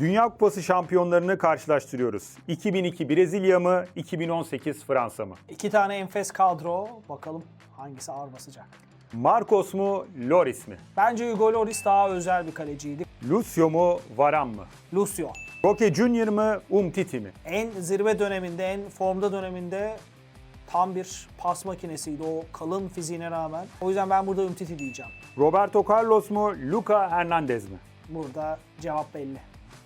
Dünya Kupası şampiyonlarını karşılaştırıyoruz. 2002 Brezilya mı, 2018 Fransa mı? İki tane enfes kadro. Bakalım hangisi ağır basacak. Marcos mu, Loris mi? Bence Hugo Lloris daha özel bir kaleciydi. Lucio mu, Varane mı? Lucio. Roque Junior mı, Umtiti mi? En zirve döneminde, en formda döneminde tam bir pas makinesiydi o kalın fiziğine rağmen. O yüzden ben burada Umtiti diyeceğim. Roberto Carlos mu, Luca Hernandez mi? Burada cevap belli.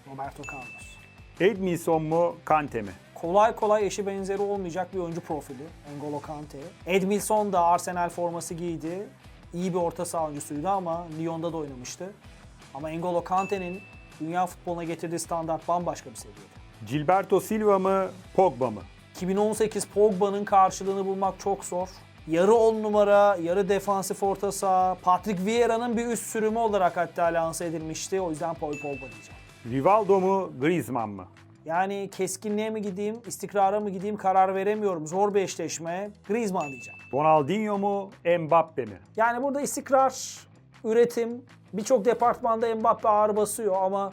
Roberto Carlos. Edmilson mu, Kante mi? Kolay kolay eşi benzeri olmayacak bir oyuncu profili N'Golo Kante. Edmilson da Arsenal forması giydi. İyi bir orta saha oyuncusuydu ama Lyon'da da oynamıştı. Ama N'Golo Kante'nin dünya futboluna getirdiği standart bambaşka bir seviyede. Gilberto Silva mı, Pogba mı? 2018 Pogba'nın karşılığını bulmak çok zor. Yarı 10 numara, yarı defansif orta saha, Patrick Vieira'nın bir üst sürümü olarak hatta lanse edilmişti. O yüzden Paul Pogba diyeceğim. Rivaldo mu, Griezmann mı? Yani keskinliğe mi gideyim, istikrara mı gideyim karar veremiyorum. Zor bir eşleşme. Griezmann diyeceğim. Ronaldinho mu, Mbappe mi? Yani burada istikrar, üretim, birçok departmanda Mbappe ağır basıyor ama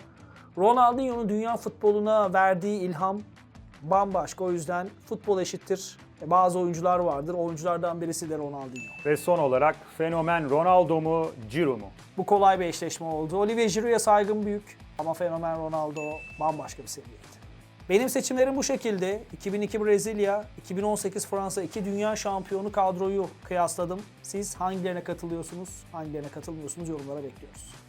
Ronaldinho'nun dünya futboluna verdiği ilham bambaşka. O yüzden futbol eşittir. E, Bazı oyuncular vardır. Oyunculardan birisi de Ronaldinho. Ve son olarak fenomen Ronaldo mu, Ciro mu? Bu kolay bir eşleşme oldu. Olivier Giroud'a saygım büyük ama fenomen Ronaldo bambaşka bir seviyeydi. Benim seçimlerim bu şekilde. 2002 Brezilya, 2018 Fransa iki dünya şampiyonu kadroyu kıyasladım. Siz hangilerine katılıyorsunuz, hangilerine katılmıyorsunuz yorumlara bekliyoruz.